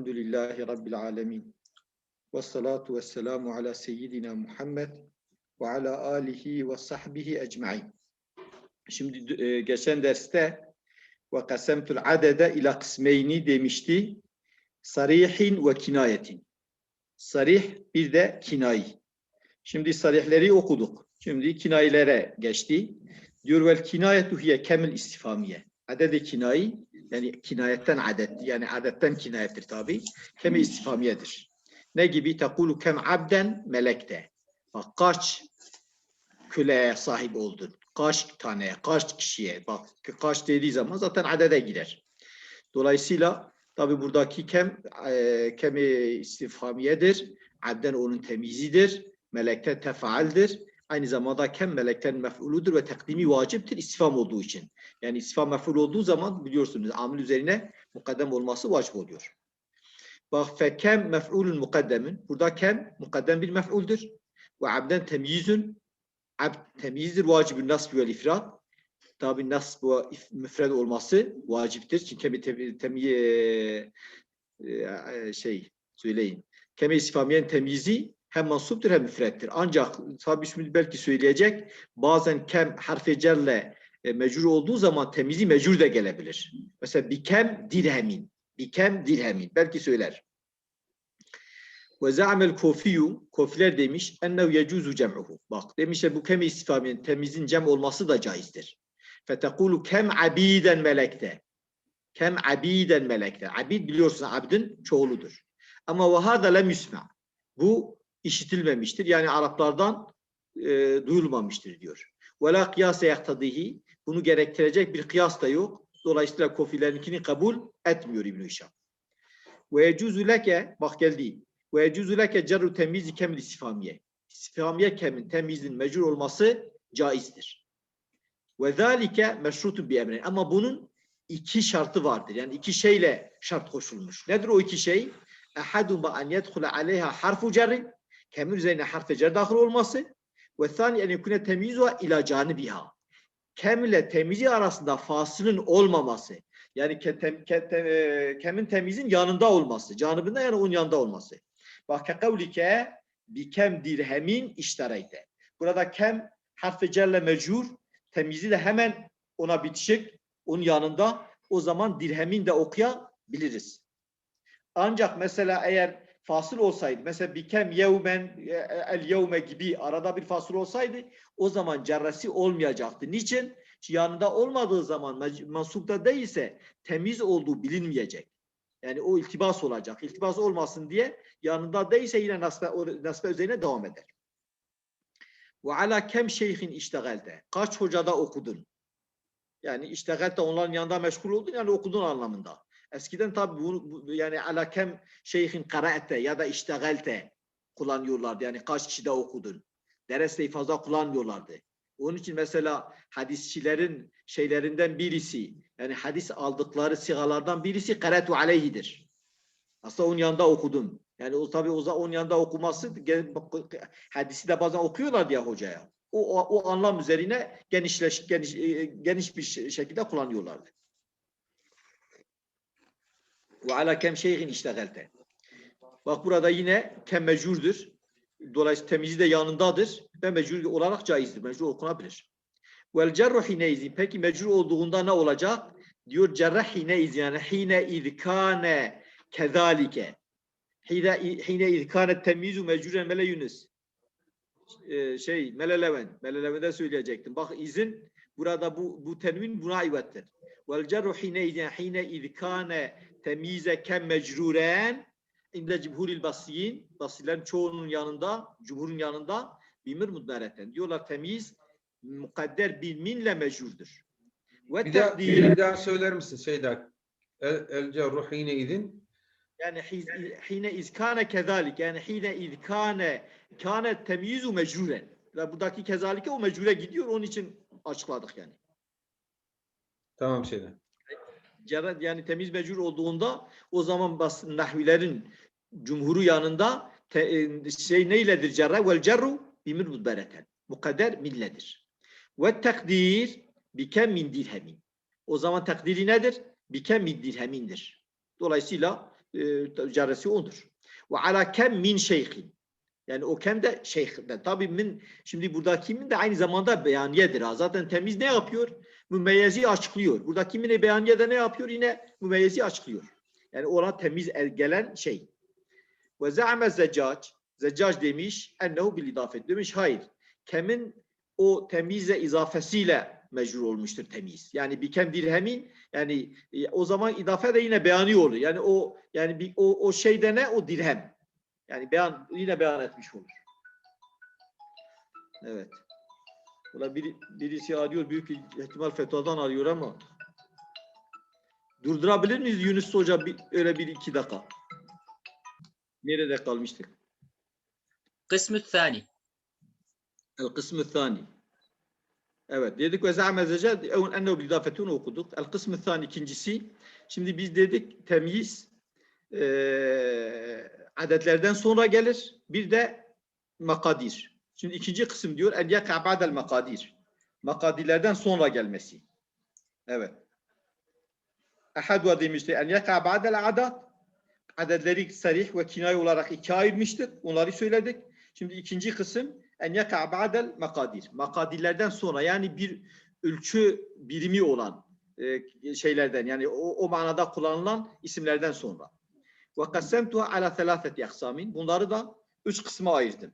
Elhamdülillahi Rabbil alemin. Ve salatu ve selamu ala seyyidina Muhammed ve ala alihi ve sahbihi ecma'in. Şimdi e, geçen derste ve kasemtul adede ila kısmeyni demişti. Sarihin ve kinayetin. Sarih bir de kinayi. Şimdi sarihleri okuduk. Şimdi kinayelere geçti. Diyor vel kinayetu hiye kemil istifamiye. Adede kinayi yani kinayetten adet yani adetten kinayettir tabi. Kemi istifamiyedir. Ne gibi? Tekulu kem abden melekte. Bak kaç köleye sahip oldun? Kaç taneye, kaç kişiye? Bak kaç dediği zaman zaten adede gider. Dolayısıyla tabi buradaki kem e, kemi istifamiyedir. Abden onun temizidir. Melekte tefaaldir. Aynı zamanda kem meleklerin mef'uludur ve takdimi vaciptir istifam olduğu için. Yani istifam mef'ul olduğu zaman biliyorsunuz amil üzerine mukaddem olması vacip oluyor. Bak fekem mef'ulun mukaddemin. Burada kem mukaddem bir mef'uldür. Ve abden temyizün. Abd temyizdir vacibün nasb ve ifrat. Tabi nasb ve müfred olması vaciptir. Çünkü kemi tem, temi, e, e, şey söyleyin. Kemi istifamiyen temyizi hem mansuptur hem müfrettir. Ancak tabi şimdi belki söyleyecek bazen kem harfi cerle e, mecrur olduğu zaman temizi mecrur da gelebilir. Mesela bikem dirhemin. Bikem dirhemin. Belki söyler. Ve za'mel kofiyu, kofiler demiş, ennev yecuzu cem'uhu. Bak demiş ya bu kem istifamiyen temizin cem olması da caizdir. Fetekulu kem abiden melekte. Kem abiden melekte. Abid biliyorsun abdin çoğuludur. Ama ve hâda lem. Bu işitilmemiştir. Yani Araplardan e, duyulmamıştır diyor. La kıyase yaktadihi. Bunu gerektirecek bir kıyas da yok. Dolayısıyla kofilerinkini kabul etmiyor İbn-i Hişam. Yecuzu leke, bak geldi. Yecuzu leke cerru temizi kemil istifamiye. İstifamiye kemin temizin mecrur olması caizdir. Zâlike meşrutun bi emrin. Ama bunun iki şartı vardır. Yani iki şeyle şart koşulmuş. Nedir o iki şey? Ehaduma en yedhule aleyha harfu cerrin. Kemin üzerine harf cer dahil olması. Ve thani en yekune temizuha ila canibiha kem ile temizi arasında fasılın olmaması. Yani ke, tem, ke, te- e, kemin temizin yanında olması. Canibinde yani onun yanında olması. Bak kekavlike bi kem dirhemin iştereyte. Burada kem harfi cerle mecrur. Temizi de hemen ona bitişik. Onun yanında. O zaman dirhemin de okuyabiliriz. Ancak mesela eğer fasıl olsaydı, mesela bikem yevmen e, el yevme gibi arada bir fasıl olsaydı o zaman cerresi olmayacaktı. Niçin? Yanında olmadığı zaman mansupta değilse temiz olduğu bilinmeyecek. Yani o iltibas olacak. İltibas olmasın diye yanında değilse yine nasbe, nasbe üzerine devam eder. Ve ala kem şeyhin iştegalte. Kaç hocada okudun? Yani iştegalte onların yanında meşgul oldun yani okudun anlamında. Eskiden tabi bu, bu- yani ala kem şeyhin karaete ya da iştegalte kullanıyorlardı. Yani kaç kişide okudun? Dereste fazla kullanmıyorlardı. Onun için mesela hadisçilerin şeylerinden birisi yani hadis aldıkları sigalardan birisi karetu aleyhidir. Aslında onun yanında okudum. Yani o tabi o onun yanında okuması hadisi de bazen okuyorlar diye hocaya. O, o, o anlam üzerine genişleş, geniş, e, geniş bir şekilde kullanıyorlardı. Ve ala kem şeyhin iştegalte. Bak burada yine kem mecurdur. Dolayısıyla temizi de yanındadır ve mecbur olarak caizdir. Mecbur okunabilir. Vel cerru hineyzi. Peki mecbur olduğunda ne olacak? Diyor cerrah hineyzi yani hine izkane kezalike. Hine, hine izkane temizu mecburen mele Yunus. Ee, şey meleleven. Meleleven'de söyleyecektim. Bak izin burada bu, bu tenvin buna ivettir. Vel cerru hineyzi yani hine izkane temize kem mecruren İnde cumhuril basiyin, basirlerin çoğunun yanında, cumhurun yanında bimir mudmereten. Diyorlar temiz, mukadder bir minle mecurdur. Ve Bir daha, bir daha söyler misin Şeyda? El, el cerruh yine idin. yani hine izkane kezalik, yani hine izkane kâne temyizu mecruren. Ve buradaki kezalike o mecure gidiyor, onun için açıkladık yani. Tamam Şeyda. Cerrah yani temiz mecbur olduğunda o zaman bas nahvilerin cumhuru yanında te, e, şey neyledir cerrah? Vel cerru bimir mudbereten. Mukadder milledir. Ve takdir bikem min dirhemin. O zaman takdiri nedir? Bikem min dirhemindir. Dolayısıyla e, caresi odur. Ve ala kem min şeyhin. Yani o kem de şeyhden. Tabii min, şimdi buradaki min de aynı zamanda beyaniyedir. Ha. Zaten temiz ne yapıyor? Mümeyyezi açıklıyor. Buradaki min beyaniye ne yapıyor? Yine mümeyyezi açıklıyor. Yani ona temiz el- gelen şey. Ve za'ame zeccac. Zeccac demiş ennehu bil idafet. Demiş hayır. Kemin o temize izafesiyle mecrur olmuştur temiz. Yani bir kem dirhemin yani e, o zaman idafe de yine beyani olur. Yani o yani bir o o şeyde ne o dirhem. Yani beyan yine beyan etmiş olur. Evet. Valla bir, birisi arıyor büyük ihtimal FETÖ'den arıyor ama durdurabilir miyiz Yunus Hoca bir, öyle bir iki dakika? Nerede kalmıştık? Kısmı thani. El kısmı thani. Evet dedik ve zâme zecad evun ennehu bidafetun okuduk. El kısmı thani ikincisi. Şimdi biz dedik temyiz e, adetlerden sonra gelir. Bir de makadir. Şimdi ikinci kısım diyor en yaka ba'del makadir. Makadirlerden sonra gelmesi. Evet. Ahadwa demişti en yaka ba'del adat. Adetleri sarih ve kinay olarak ikiye ayırmıştık. Onları söyledik. Şimdi ikinci kısım en yaka ba'del makadir. Makadirlerden sonra yani bir ölçü birimi olan e, şeylerden yani o, o manada kullanılan isimlerden sonra. Ve kassemtuha ala thelâfeti aksamin. Bunları da üç kısma ayırdım.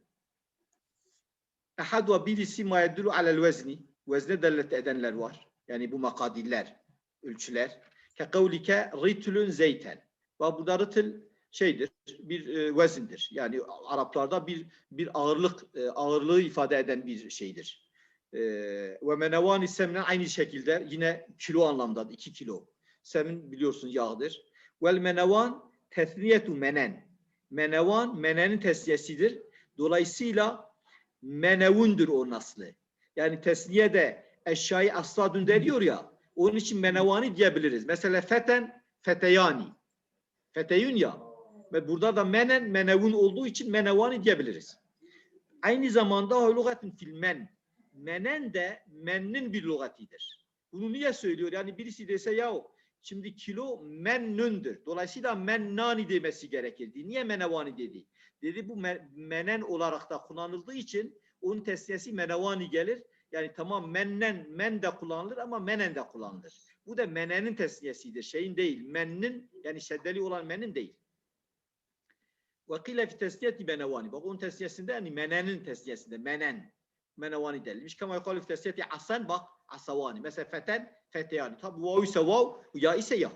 Ehad ve birisi ma yedulu alel vezni. Vezne dellet edenler var. Yani bu makadirler, ölçüler. Ke kavlike ritülün zeyten. Ve burada rıtıl şeydir, bir e, vezindir. Yani Araplarda bir bir ağırlık e, ağırlığı ifade eden bir şeydir. E, ve menevani semnen aynı şekilde yine kilo anlamda 2 kilo. Semin biliyorsun yağdır. Vel menevan tesniyetu menen. Menevan menenin tesniyesidir. Dolayısıyla menevundur o naslı. Yani tesniyede eşyayı asladun diyor ya. Onun için menevani diyebiliriz. Mesela feten feteyani. Feteyun ya. Ve burada da menen menevun olduğu için menevani diyebiliriz. Aynı zamanda o lügatin fil men. Menen de mennin bir lügatidir. Bunu niye söylüyor? Yani birisi dese ya şimdi kilo mennündür. Dolayısıyla mennani demesi gerekirdi. Niye menevani dedi? Dedi bu me- menen olarak da kullanıldığı için onun tesniyesi menevani gelir. Yani tamam mennen men de kullanılır ama menen de kullanılır. Bu da menenin tesniyesidir. Şeyin değil. Mennin yani şeddeli olan menin değil. Ve kile fi tesniyeti menevani. Bak onun tesniyesinde yani menenin tesniyesinde menen. Menevani denilmiş. Kama yukalu fi tesniyeti asan bak asavani. Mesela feten feteyani. Tabi vav ise vav, ya ise ya.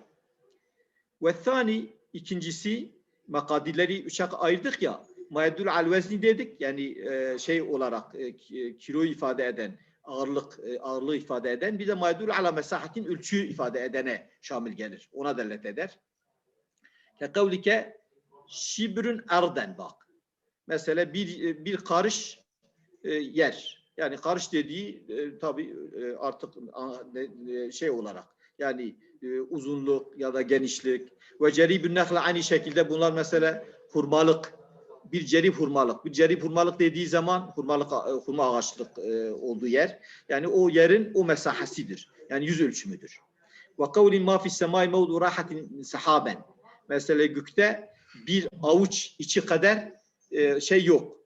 Ve thani ikincisi makadirleri üçe ayırdık ya. Maedul al vezni dedik. Yani e, şey olarak e, ki- kilo ifade eden ağırlık e, ağırlığı ifade eden bir de maedul ala mesahatin ölçü ifade edene şamil gelir. Ona delalet eder. Ke kavlike şibrün erden bak. Mesela bir bir karış e, yer. Yani karış dediği e, tabii e, artık e, şey olarak yani e, uzunluk ya da genişlik ve ceribün nehle aynı şekilde bunlar mesela hurmalık bir cerib hurmalık. Bir cerib hurmalık dediği zaman hurmalık e, hurma ağaçlık e, olduğu yer. Yani o yerin o mesahasidir. Yani yüz ölçümüdür. Ve kavlin ma fis semai mevdu rahatin sahaben. Mesela gökte bir avuç içi kadar şey yok.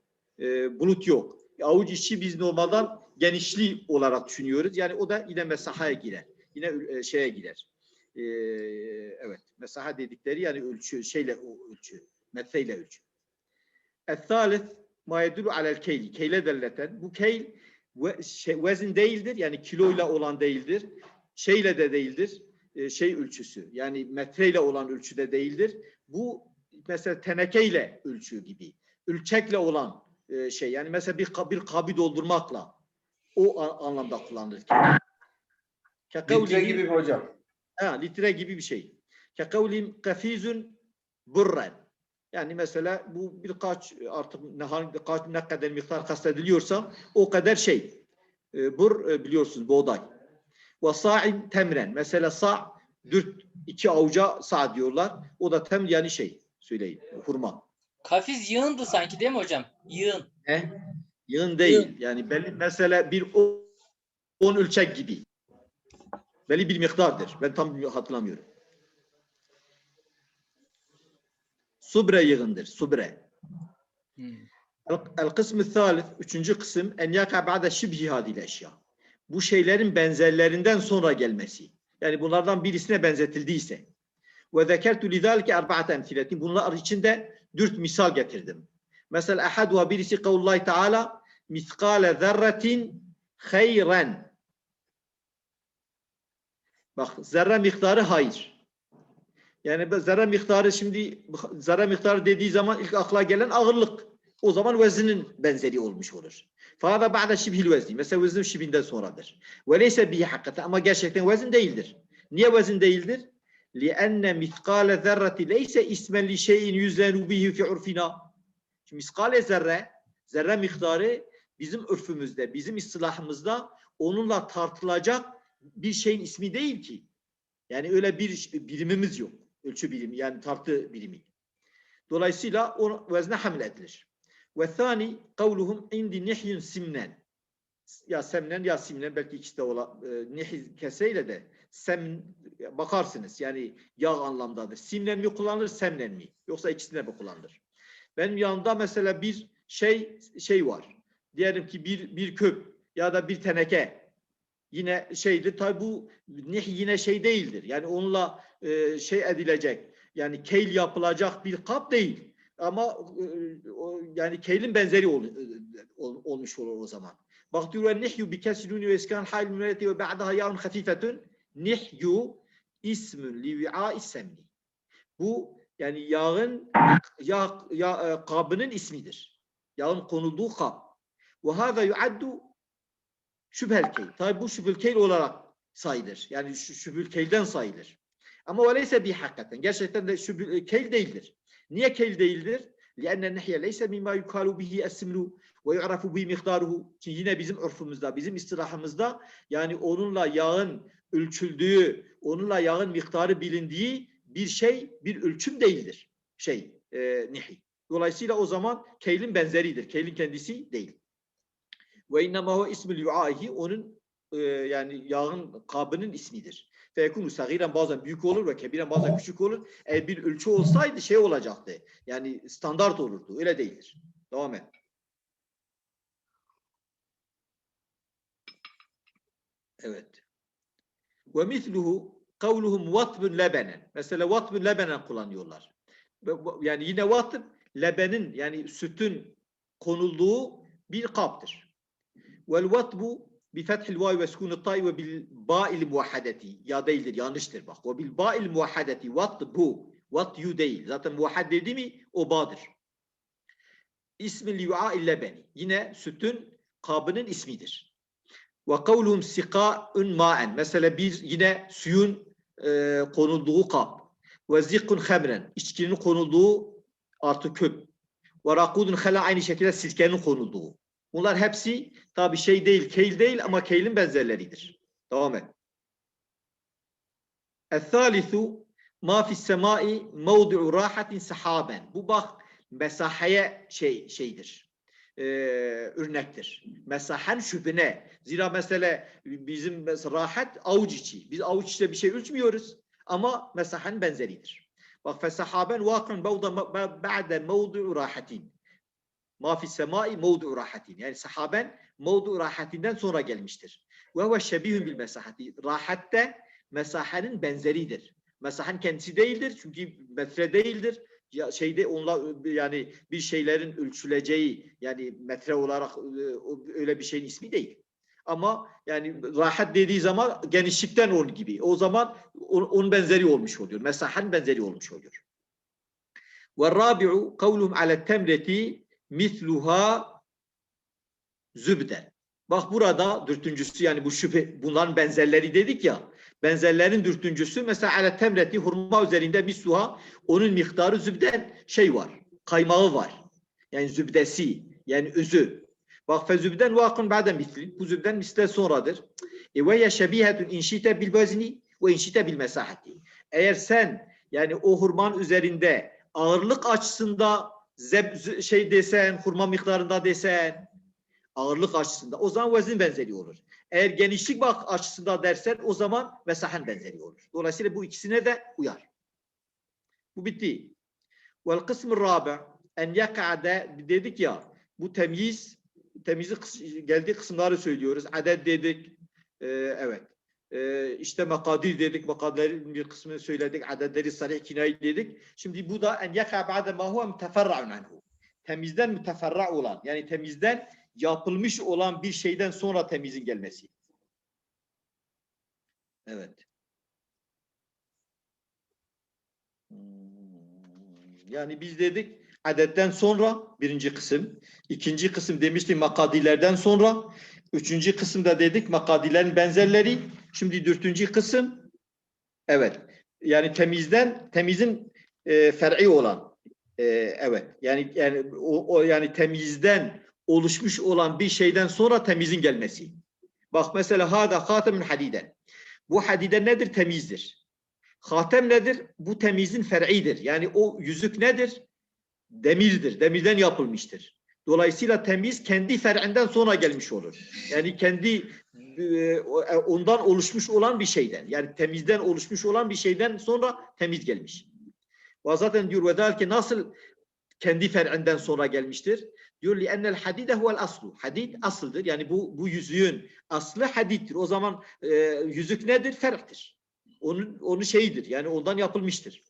Bulut yok. Avuç içi biz normalden genişliği olarak düşünüyoruz. Yani o da yine mesahaya girer. Yine şeye girer. E, evet. Mesaha dedikleri yani ölçü şeyle ölçü. Metreyle ölçü. El-thalith ma yedulu alel keyli. Keyle delleten. Bu keyl ve, şey, vezin değildir. Yani kiloyla olan değildir. Şeyle de değildir. E, şey ölçüsü. Yani metreyle olan ölçüde değildir. Bu mesela tenekeyle ölçü gibi. Ölçekle olan e, şey. Yani mesela bir, bir kabı doldurmakla o anlamda kullanılır. Litre gibi hocam? Ha, litre gibi bir şey. Kekavlim kafizun burren. Yani mesela bu birkaç artık ne, kaç, ne kadar miktar kastediliyorsa o kadar şey. E, bur e, biliyorsunuz buğday. Ve sa'in temren. Mesela sa dört iki avuca sa diyorlar. O da tem yani şey söyleyin hurma. Kafiz yığındı sanki değil mi hocam? Yığın. Ne? Yığın değil. Yani belli mesela bir on ölçek gibi. Belli bir miktardır. Ben tam hatırlamıyorum. Subre yığındır. Subre. Hmm. El kısmı thalith, üçüncü kısım en yaka ba'de şibhi hadil eşya. Bu şeylerin benzerlerinden sonra gelmesi. Yani bunlardan birisine benzetildiyse. Ve zekertu lidalike erba'ate emsiletin. Bunlar içinde dört misal getirdim. Mesela ahaduha birisi kavlullahi teala miskale zerretin hayren. Bak zerre miktarı hayır. Yani bu zerre miktarı şimdi zerre miktarı dediği zaman ilk akla gelen ağırlık. O zaman vezinin benzeri olmuş olur. Fahada ba'de şibhil vezni. Mesela vezin şibinden sonradır. Ve leyse bihi hakikaten ama gerçekten vezin değildir. Niye vezin değildir? لِأَنَّ مِثْقَالَ ذَرَّةِ لَيْسَ اِسْمًا لِشَيْءٍ يُزَّنُ بِهِ فِي عُرْفِنَا Şimdi miskale zerre, zerre miktarı bizim örfümüzde, bizim istilahımızda onunla tartılacak bir şeyin ismi değil ki. Yani öyle bir birimimiz yok. Ölçü birimi yani tartı birimi. Dolayısıyla o vezne hamle edilir. Ve thani kavluhum indi nihyun simnen. Ya semnen ya simnen belki ikisi de ola. E, nihy keseyle de sem bakarsınız. Yani yağ anlamdadır. Simlen mi kullanılır, semlen mi? Yoksa ikisine mi kullanılır? Benim yanımda mesela bir şey şey var. Diyelim ki bir bir küp ya da bir teneke yine şeydir. Tabi bu nih yine şey değildir. Yani onunla e, şey edilecek. Yani keyl yapılacak bir kap değil. Ama e, o, yani keylin benzeri ol, e, ol- olmuş olur o zaman. Bak diyor ve nihyu bi kesruni ve iskan hal müneti ve ba'daha ya'un hafifetun nihyu ismün li vi'a'is semni. Bu yani yağın yağ, yağ e, kabının ismidir. Yağın konulduğu kap. Ve hâzâ yuaddu şüphel keyl. Tabi bu şüphel keyl olarak sayılır. Yani şu şüphel keylden sayılır. Ama öyleyse bir hakikaten. Gerçekten de şüphel keyl değildir. Niye keyl değildir? لأن النحية ليس مما يقال به السمن ويعرف به مقداره. Çünkü yine bizim örfümüzde, bizim istilahımızda yani onunla yağın ölçüldüğü, onunla yağın miktarı bilindiği bir şey, bir ölçüm değildir. Şey, e, nihi. Dolayısıyla o zaman keylin benzeridir. Keylin kendisi değil. Ve innema huve ismül yu'aihi onun e, yani yağın kabının ismidir. Fekunu sagiren bazen büyük olur ve kebiren bazen küçük olur. Eğer bir ölçü olsaydı şey olacaktı. Yani standart olurdu. Öyle değildir. Devam et. Evet. Ve misluhu kavluhum vatbun lebenen. Mesela vatbun lebenen kullanıyorlar. Yani yine vatb lebenin yani sütün konulduğu bir kaptır. Vel bi fethil vav ve sukun tay ve bil ba'il muvahhadeti. Ya değildir, yanlıştır bak. Ve bil ba'il you değil. Zaten muvahhad dedi mi o ba'dır. İsmi li'a'il lebeni. Yine sütün kabının ismidir. Ve kavluhum sika'un. Mesela bir yine suyun e, konulduğu kap. Ve zikun hamren. İçkinin konulduğu artı küp. Ve rakudun aynı şekilde sirkenin konulduğu. Bunlar hepsi tabi şey değil, keyl değil ama keylin benzerleridir. Devam et. El-thalithu ma fi semai mevdu'u rahatin sahaben. Bu bak mesahaya şey şeydir. Ee, örnektir. Mesahen şüphine. Zira mesela bizim mes- rahat avuç içi. Biz avuç içinde bir şey ölçmüyoruz ama mesahen benzeridir. Bak fesahaben vakın ba'de mevdu'u rahatin. Ma fi semai mevdu'u rahatin. Yani sahaben mevdu'u rahatinden sonra gelmiştir. Ve huve şebihun bil mesahati. Rahatte mesahenin benzeridir. Mesahen kendisi değildir çünkü metre değildir. Ya şeyde onunla yani bir şeylerin ölçüleceği yani metre olarak e, öyle bir şeyin ismi değil. Ama yani rahat dediği zaman genişlikten onun gibi. O zaman onun benzeri olmuş oluyor. Mesahen benzeri olmuş oluyor. Ve rabi'u kavluhum ala temreti misluha zübden. Bak burada dürtüncüsü yani bu şüphe bunların benzerleri dedik ya. Benzerlerin dürtüncüsü mesela ala temreti hurma üzerinde misluha onun miktarı zübden şey var. Kaymağı var. Yani zübdesi yani özü. Bak fe zübden vakın ba'den misli. Bu zübden misle sonradır. E ve ye şebihetun inşite bil vezni ve inşite bil mesahati. Eğer sen yani o hurman üzerinde ağırlık açısında zeb, şey desen, hurma miktarında desen, ağırlık açısında o zaman vezin benzeri olur. Eğer genişlik bak açısında dersen o zaman mesahen benzeri olur. Dolayısıyla bu ikisine de uyar. Bu bitti. Vel kısmı rabi en yaka'de dedik ya bu temyiz temyizi geldiği kısımları söylüyoruz. Adet dedik. Ee, evet. Ee, işte makadir dedik. Makadirlerin bir kısmını söyledik. Adetleri sarih kinayi dedik. Şimdi bu da en yaka ba'de ma huve müteferra'un anhu. Temizden müteferra olan yani temizden yapılmış olan bir şeyden sonra temizin gelmesi. Evet. Hmm, Yani biz dedik adetten sonra birinci kısım, ikinci kısım demiştik makadilerden sonra, üçüncü kısımda dedik makadilerin benzerleri, şimdi dördüncü kısım, evet, yani temizden, temizin e, fer'i olan, e, evet, yani yani o, o yani temizden oluşmuş olan bir şeyden sonra temizin gelmesi. Bak mesela hada hatemun hadiden. Bu hadide nedir? Temizdir. Hatem nedir? Bu temizin fer'idir. Yani o yüzük nedir? Demirdir. Demirden yapılmıştır. Dolayısıyla temiz kendi fer'inden sonra gelmiş olur. Yani kendi e, ondan oluşmuş olan bir şeyden. Yani temizden oluşmuş olan bir şeyden sonra temiz gelmiş. Ve zaten diyor ve ki nasıl kendi fer'inden sonra gelmiştir? Diyor li ennel hadide huvel aslu. Hadid asıldır. Yani bu bu yüzüğün aslı hadittir. O zaman e, yüzük nedir? Fer'tir. Onun onu şeyidir. Yani ondan yapılmıştır.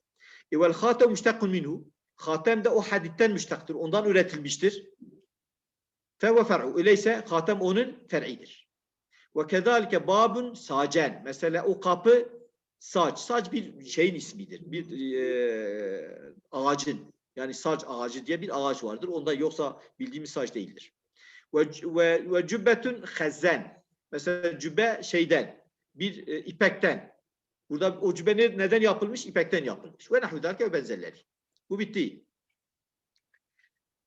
E vel hatem müştakun minhu. Hatem de o haditten müştaktır. Ondan üretilmiştir. Fe ve fer'u. Öyleyse hatem onun fer'idir. Ve kezalike babun sacen. Mesela o kapı saç. Saç bir şeyin ismidir. Bir e, ağacın. Yani saç ağacı diye bir ağaç vardır. Onda yoksa bildiğimiz saç değildir. Ve, ve, ve cübbetun hazzen. Mesela cübbe şeyden, bir e, ipekten. Burada o cübbe ne- neden yapılmış? İpekten yapılmış. Ve nahvu dâlike ve benzerleri. Bu bitti.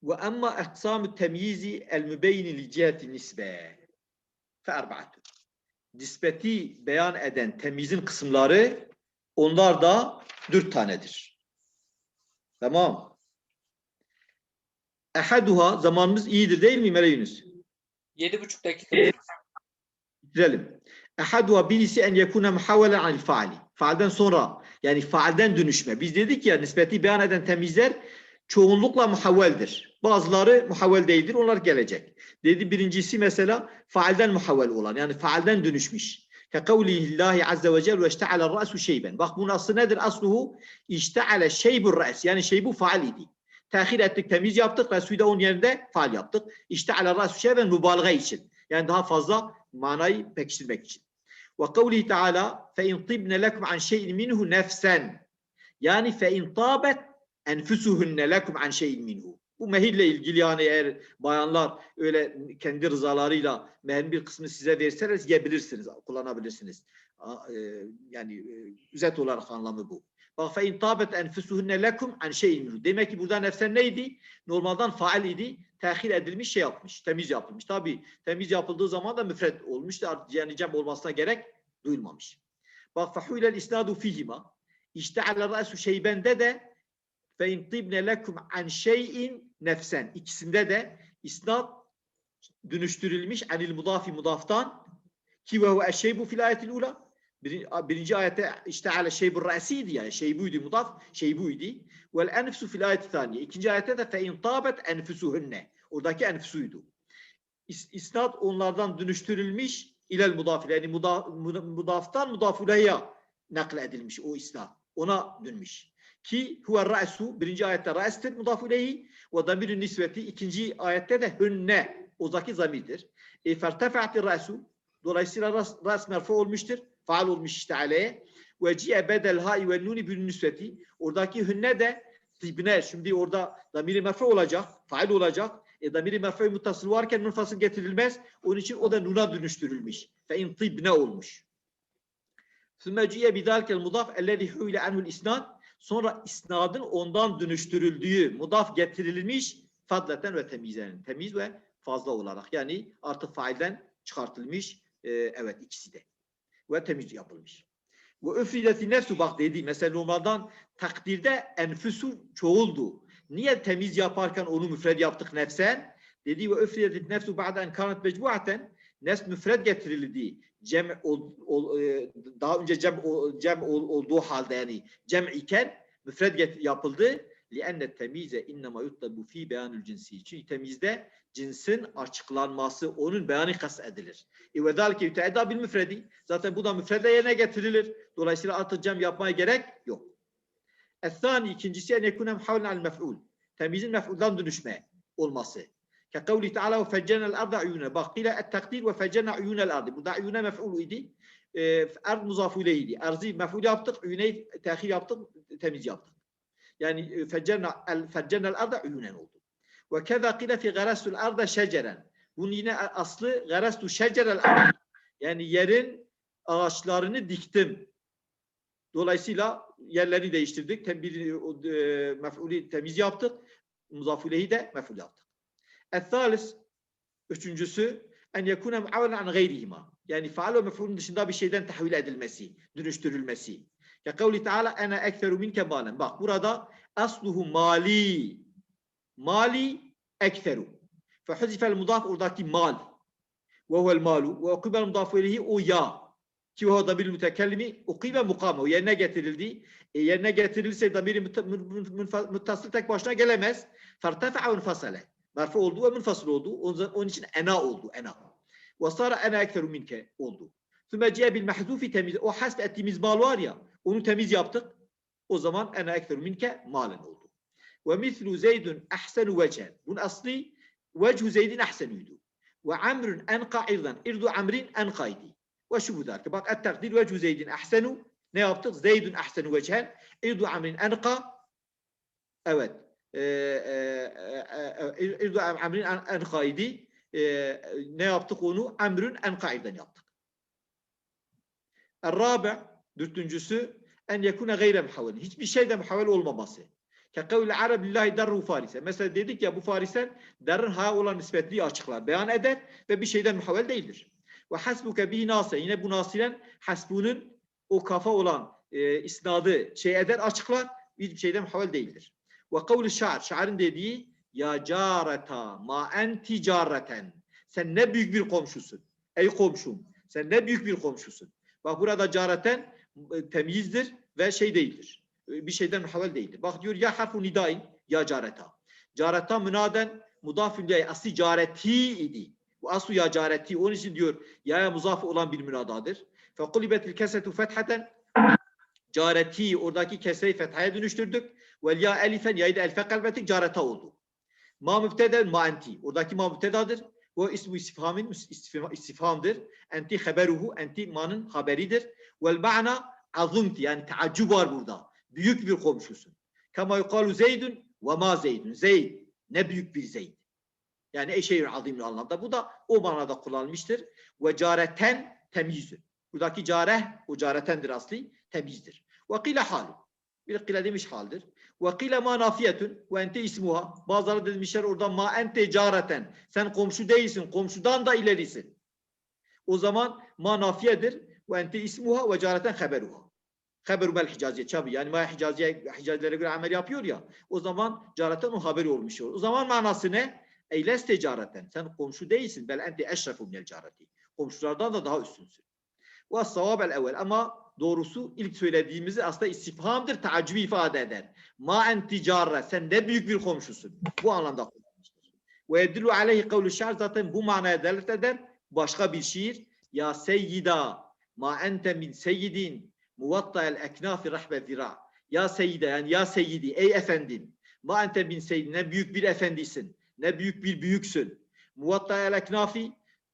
Ve emma aksamü temyizi el mübeyni li ciheti nisbe. Fe erbaatun. Nispeti beyan eden temyizin kısımları onlar da dört tanedir. Tamam. Ehaduha zamanımız iyidir değil mi Melek Yunus? Yedi buçuk dakika. Bitirelim. Ehaduha birisi en yekune muhavvelen anil faali. Faalden sonra yani faalden dönüşme. Biz dedik ya nispeti beyan eden temizler çoğunlukla muhavveldir. Bazıları muhavvel değildir. Onlar gelecek. Dedi birincisi mesela faalden muhavvel olan yani faalden dönüşmüş. Kekavlihillahi azze ve celle ve işte'ale ra'su şeyben. Bak bunun aslı nedir? Asluhu işte'ale şeybur ra's. Yani şeybu faal idi. Tehir ettik, temiz yaptık. Resulü de onun yerinde faal yaptık. İşte'ale ra'su şeyben mübalağa için. Yani daha fazla manayı pekiştirmek için. Ve kavlihi Teala fe in tibne lekum an şey'in minhu nefsen. Yani fe in tabet enfusuhunne lekum an şey'in minhu. Bu mehirle ilgili yani eğer bayanlar öyle kendi rızalarıyla mehirin bir kısmını size verseler yiyebilirsiniz, kullanabilirsiniz. E, Yani e, üzet olarak anlamı bu. Bak fe in tabet enfusuhunne lekum an şey'in minhu. Demek ki burada nefsen neydi? Normalden faal idi. Tehir edilmiş şey yapmış. Temiz yapılmış. Tabi temiz yapıldığı zaman da müfred olmuş. Yani cem olmasına gerek duyulmamış. Bak fehûlel isnadu fihima. İşte ala ra'su şeybende de fe in tibne lekum an şeyin nefsen. İkisinde de isnad dönüştürülmüş anil mudafi mudaftan ki ve huve eşşeybu fil ayetil ula. Birinci, birinci ayette işte ala şeybur ra'siydi yani şeybuydu mudaf şeybuydu. Vel enfsu fil ayeti thaniye. İkinci ayette de fe in tabet enfusuhunne. Oradaki enfsuydu. İs, isnad onlardan dönüştürülmüş ilel mudaf yani muda, muda- mudaftan mudafulaya nakledilmiş o isnad. Ona dönmüş. Ki huve ra'su birinci ayette ra'stir mudafuleyi ve damirün nisveti ikinci ayette de hünne oradaki zamirdir. E fertefa'ti ra'su dolayısıyla ras, ras merfu olmuştur. Faal olmuş işte aleye. Ve ci'e bedel ha'i ve nuni bir nisveti oradaki hünne de tibne şimdi orada damiri merfu olacak, faal olacak. E damiri merfu muttasıl varken munfasıl getirilmez. Onun için o da nuna dönüştürülmüş. Fe in tibne olmuş. Sümme ci'e bidalkel mudaf ellezî hûle anhul isnad. Sonra isnadın ondan dönüştürüldüğü mudaf getirilmiş fadleten ve temizen. Temiz ve fazla olarak. Yani artık failden çıkartılmış. e, evet ikisi de. Ve temiz yapılmış. Ve üfrideti nefsu bak dedi. Mesela normalden takdirde enfüsü çoğuldu. Niye temiz yaparken onu müfred yaptık nefsen? Dedi ve üfridet nefsu ba'den kanat mecbuaten nefs müfred getirildi. Cem ol, ol, e, daha önce cem, cem ol- olduğu halde yani cem iken müfred yapıldı. لِأَنَّ التَّمِيزَ اِنَّمَا يُطْلَبُ ف۪ي beyanül cinsi. Çünkü temizde cinsin açıklanması, onun beyanı kastedilir. E ve zâlike yüteedâ bil müfredi. Zaten bu da müfredle yerine getirilir. Dolayısıyla artık cem yapmaya gerek yok. Es-sâni ikincisi en yekûne muhavlen al mef'ul. Temizin mef'uldan dönüşme olması. Kekavli Teala ve feccenel arda uyune. Bak kile et takdir ve feccenne uyunel ardı. Burada uyune mef'ul idi. E, ard muzafu ileydi. Arzi mef'ul yaptık, uyuneyi tehir yaptık, temiz yaptık. Yani e, feccenne el feccennel arda uyunen oldu. Ve keza kile fi garasul arda şeceren. Bunun yine aslı garastu şecerel arda. Yani yerin ağaçlarını diktim. Dolayısıyla yerleri değiştirdik. Tem, bir, o, e, mef'ulü temiz yaptık. Muzafulehi de mef'ul yaptık. El-thalis, üçüncüsü, en yekune muavelen an gayrihima. Yani faal ve mef'ulün dışında bir şeyden tahvil edilmesi, dönüştürülmesi. Ya kavli Teala ene ekferu minke malen. Bak burada asluhu mali. Mali ekferu. Fehuzifel mudaf oradaki mal. Ve huvel malu. Ve ukibel mudafu ileyhi o ya. Ki o damir mütekellimi ukibe mukame. O yerine getirildi. E, yerine getirilirse damiri muttasıl tek başına gelemez. Fertefa'a unfasale. Merfu oldu ve münfasıl oldu. Onun için ena oldu. Ena. Ve sara ena ekferu minke oldu. Sümme ciye bil mahzufi temiz. O hasb ettiğimiz mal var ya. Onu temiz yaptık. O zaman ena ekferu minke malen oldu. Ve mislu zeydun ahsenu vecehen. Bunun asli vechu zeydin ahsenuydu. Ve amrun enka irdan. İrdu amrin enkaydi. Ve şu bu derdi. Bak et takdir vechu zeydin ahsenu. Ne yaptık? Zeydun ahsenu vecehen. İrdu amrin enka. Evet. Ee, e, e, e, İrdu amrin en- enkaydi. Ee, ne yaptık onu? Amrun enkaiden yaptık. El-Rabi' dörtüncüsü en yekune gayre muhavvel. Hiçbir şeyde muhavvel olmaması. Ke kavli Arabillahi darru farise. Mesela dedik ya bu farisen darın ha olan nispetliği açıklar, beyan eder ve bir şeyden muhavvel değildir. Ve hasbuke bihi nase. Yine bu nasilen hasbunun o kafa olan e, isnadı şey eder açıklar. Hiçbir şeyden muhavvel değildir. Ve kavli şair. Şairin dediği ya careta ma enti careten. Sen ne büyük bir komşusun. Ey komşum. Sen ne büyük bir komşusun. Bak burada careten temyizdir ve şey değildir. E, Bir şeyden muhavel değildir. Bak diyor ya harfu nidain ya careta. Careta münaden mudafün ileyh asli careti idi. Bu aslu ya careti. Onun için diyor ya muzaf olan bir münadadır. Fekulibetil kesetu fethaten careti oradaki kesreyi fethaya dönüştürdük. Vel ya elifen yayı da elfe kalbetik careta oldu. Ma mübteden ma enti. Oradaki ma mübtedadır. Bu ismi istifhamin istifham- istifhamdır. Enti haberuhu. Enti manın haberidir. Vel ma'na azumti. Yani taaccub var burada. Büyük bir komşusun. Kama yukalu zeydun ve ma zeydun. Zeyd. Ne büyük bir zeyd. Yani eşeğir azimli anlamda. Bu da o manada kullanılmıştır. Ve careten temyizdür. Buradaki careh, o caretendir asli, temizdir. Ve kile halu. Bir kile demiş haldir. Ve kile ma nafiyetun ve ente ismuha. Bazıları demişler orada ma ente careten. Sen komşu değilsin, komşudan da ilerisin. O zaman ma nafiyedir ente ismuha ve careten haberuha. Haberu bel hicaziye çabi. Yani ma hicaziye, hicazilere göre amel yapıyor ya. O zaman careten o haberi olmuş olur. O zaman manası ne? Eyles ticareten. Sen komşu değilsin. Bel ente eşrefu minel careti. Komşulardan da daha üstünsün. Ve savabel evvel. Ama doğrusu ilk söylediğimizi aslında istifhamdır. Taaccübü ifade eder. Ma en ticarre. Sen ne büyük bir komşusun. Bu anlamda kullanmıştır. Ve yedillu aleyhi kavlu şair zaten bu manaya delalet eder. Başka bir şiir. Ya seyyida ma ente min seyyidin muvatta'el eknafi rahbe zira. Ya seyyide yani ya seyyidi ey efendin. Ma ente min seyyidin ne büyük bir efendisin. Ne büyük bir büyüksün. Muvatta'el eknafi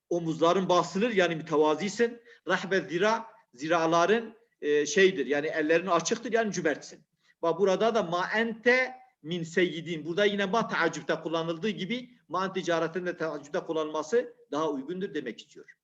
omuzların basılır yani mütevazisin. Rahbe zira ziraların e, şeydir yani ellerin açıktır yani cömertsin. Bak burada da ma ente min seyyidin. Burada yine ma taaccüpte kullanıldığı gibi ma ticaretinde taaccüpte kullanılması daha uygundur demek istiyor.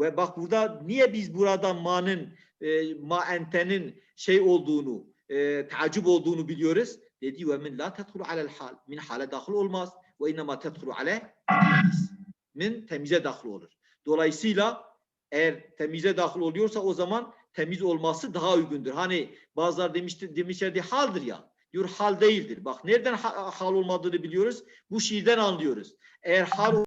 Ve bak burada niye biz burada ma'nın e, ma entenin şey olduğunu e, taaccüp olduğunu biliyoruz. Dedi ve min la tedhulu alel hal. Min hale dahil olmaz. Ve innema tedhulu ale temiz. Min temize dahil olur. Dolayısıyla eğer temize dahil oluyorsa o zaman temiz olması daha uygundur. Hani bazılar demişti, demişlerdi haldir ya. Diyor hal değildir. Bak nereden ha- hal olmadığını biliyoruz. Bu şiirden anlıyoruz. Eğer hal